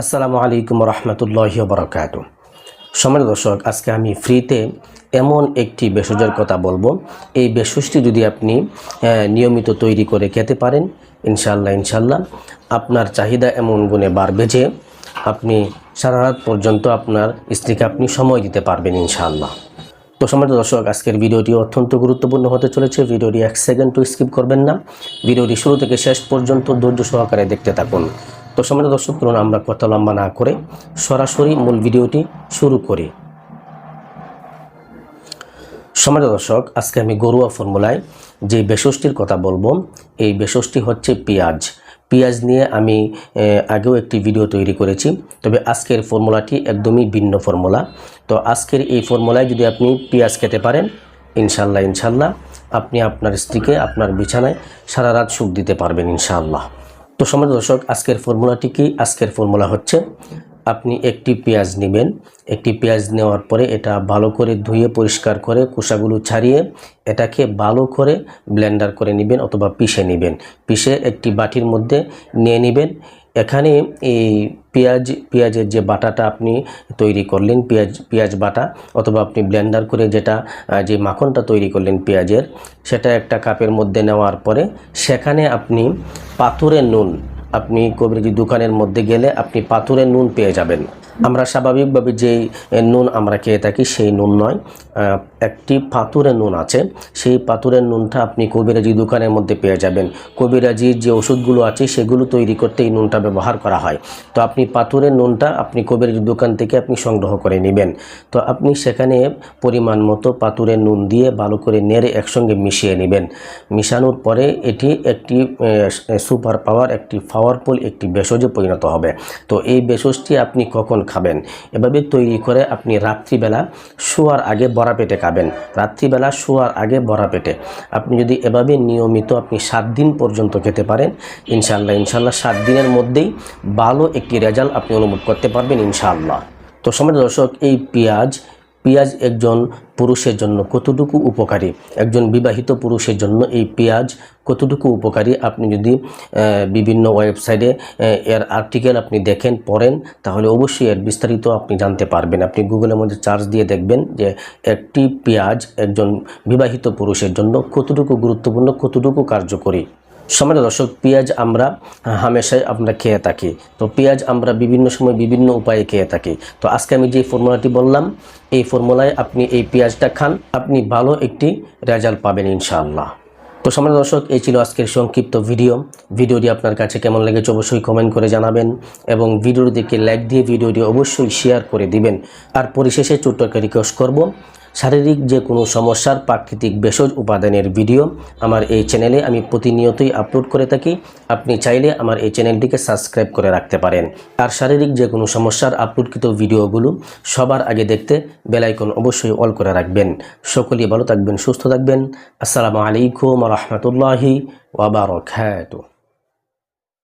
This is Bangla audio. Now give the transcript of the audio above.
আসসালামু আলাইকুম রহমতুল্লাহ বরকাত সমাজ দর্শক, আজকে আমি ফ্রিতে এমন একটি ভেষজের কথা বলব। এই ভেষজটি যদি আপনি নিয়মিত তৈরি করে খেতে পারেন ইনশাল্লাহ ইনশাল্লাহ আপনার চাহিদা এমন গুণে বাড়বে যে আপনি সারা রাত পর্যন্ত আপনার স্ত্রীকে আপনি সময় দিতে পারবেন, ইনশাআল্লাহ। তো সমাজ দর্শক, আজকের ভিডিওটি অত্যন্ত গুরুত্বপূর্ণ হতে চলেছে। ভিডিওটি এক সেকেন্ড টু স্কিপ করবেন না। ভিডিওটি শুরু থেকে শেষ পর্যন্ত ধৈর্য সহকারে দেখতে থাকুন। তো সমাজ দর্শক চলুন আমরা কথা লম্বা না করে সরাসরি মূল ভিডিওটি শুরু করি। সমাজ দর্শক, আজকে আমি গরুয়া ফর্মুলায় যে বেশষ্টির কথা বলব, এই বেশষ্টি হচ্ছে পেঁয়াজ। পেঁয়াজ নিয়ে আমি আগেও একটি ভিডিও তৈরি করেছি, তবে আজকের ফর্মুলাটি একদমই ভিন্ন ফর্মুলা। তো আজকের এই ফর্মুলায় যদি আপনি পেঁয়াজ খেতে পারেন ইনশাল্লাহ ইনশাল্লাহ আপনি আপনার স্ত্রীকে আপনার বিছানায় সারা রাত সুখ দিতে পারবেন, ইনশাআল্লাহ। তো সমাজ দর্শক, আজকের ফর্মুলাটি কি? আজকের ফর্মুলা হচ্ছে, আপনি একটি পেঁয়াজ নেবেন। একটি পেঁয়াজ নেওয়ার পরে এটা ভালো করে ধুয়ে পরিষ্কার করে কোষাগুলো ছাড়িয়ে এটাকে ভালো করে ব্লেন্ডার করে নেবেন অথবা পিষে নেবেন। পিষে একটি বাটির মধ্যে নিয়ে নেবেন। এখানে এই পেঁয়াজ, পেঁয়াজের যে বাটাটা আপনি তৈরি করলেন, পেঁয়াজ পেঁয়াজ বাটা অথবা আপনি ব্লেন্ডার করে যেটা যে মাখনটা তৈরি করলেন পেঁয়াজের, সেটা একটা কাপের মধ্যে নেওয়ার পরে সেখানে আপনি পাথরের নুন, আপনি কবিরাজি দোকানের মধ্যে গেলে আপনি পাথরের নুন পেয়ে যাবেন। আমরা স্বাভাবিকভাবে যেই নুন আমরা খেয়ে থাকি সেই নুন নয়। একটি পাথরের নুন আছে। সেই পাথরের নুনটা আপনি কবিরাজি দোকানের মধ্যে পেয়ে যাবেন। কবিরাজির যে ওষুধগুলো আছে সেগুলো তৈরি করতে এই নুনটা ব্যবহার করা হয়। তো আপনি পাথরের নুনটা আপনি কবিরাজি দোকান থেকে আপনি সংগ্রহ করে নেবেন। তো আপনি সেখানে পরিমাণ মতো পাথরের নুন দিয়ে ভালো করে নেড়ে একসঙ্গে মিশিয়ে নেবেন। মিশানোর পরে এটি একটি সুপার পাওয়ার, একটি পাওয়ারফুল, একটি ভেষজে পরিণত হবে। তো এই ভেষজটি আপনি কখন খাবেন। এভাবে তৈরি করে আপনি রাত্রিবেলা শোয়ার আগে বড়া পেটে খাবেন। রাত্রিবেলা শোয়ার আগে বড়া পেটে। আপনি যদি এভাবে নিয়মিত আপনি সাত দিন পর্যন্ত খেতে পারেন ইনশাল্লাহ ইনশাল্লাহ সাত দিনের মধ্যেই ভালো একটি রেজাল্ট আপনি অনুভব করতে পারবেন ইনশাল্লাহ তো সময় দর্শক, এই পেঁয়াজ পেঁয়াজ একজন পুরুষের জন্য কতটুকু উপকারী? একজন বিবাহিত পুরুষের জন্য এই পেঁয়াজ কতটুকু উপকারী? আপনি যদি বিভিন্ন ওয়েবসাইটে এর আর্টিকেল আপনি দেখেন, পড়েন, তাহলে অবশ্যই এর বিস্তারিত আপনি জানতে পারবেন। আপনি গুগলের মধ্যে চার্জ দিয়ে দেখবেন যে একটি পেঁয়াজ একজন বিবাহিত পুরুষের জন্য কতটুকু গুরুত্বপূর্ণ, কতটুকু কার্যকরী। সমাজ দর্শক, পেঁয়াজ, আমরা হামেশাই আমরা খেয়ে থাকি। তো পেঁয়াজ, আমরা বিভিন্ন সময় বিভিন্ন উপায়ে খেয়ে থাকি। তো আজকে আমি যে ফর্মুলাটি বললাম, এই ফর্মুলায় আপনি এই পেঁয়াজটা খান, আপনি ভালো একটি রেজাল্ট পাবেন ইনশাআল্লাহ। তো সমাজ দর্শক, এই ছিল আজকের সংক্ষিপ্ত ভিডিও। ভিডিওটি আপনার কাছে কেমন লেগেছে অবশ্যই কমেন্ট করে জানাবেন এবং ভিডিওটিকে লাইক দিয়ে ভিডিওটি অবশ্যই শেয়ার করে দিবেন। আর পরিশেষে ছোট্ট একটা রিকোয়েস্ট করব শারীরিক যে কোনো সমস্যার প্রাকৃতিক ভেষজ উপাদানের ভিডিও আমার এই চ্যানেলে আমি প্রতিনিয়তই আপলোড করে থাকি। আপনি চাইলে আমার এই চ্যানেলটিকে সাবস্ক্রাইব করে রাখতে পারেন। আর শারীরিক যে কোনো সমস্যার আপলোডকৃত ভিডিওগুলো সবার আগে দেখতে বেলাইকন অবশ্যই অল করে রাখবেন। সকলেই ভালো থাকবেন, সুস্থ থাকবেন। আসসালামু আলাইকুম রহমতুল্লাহি ওয়াবারকাতুহ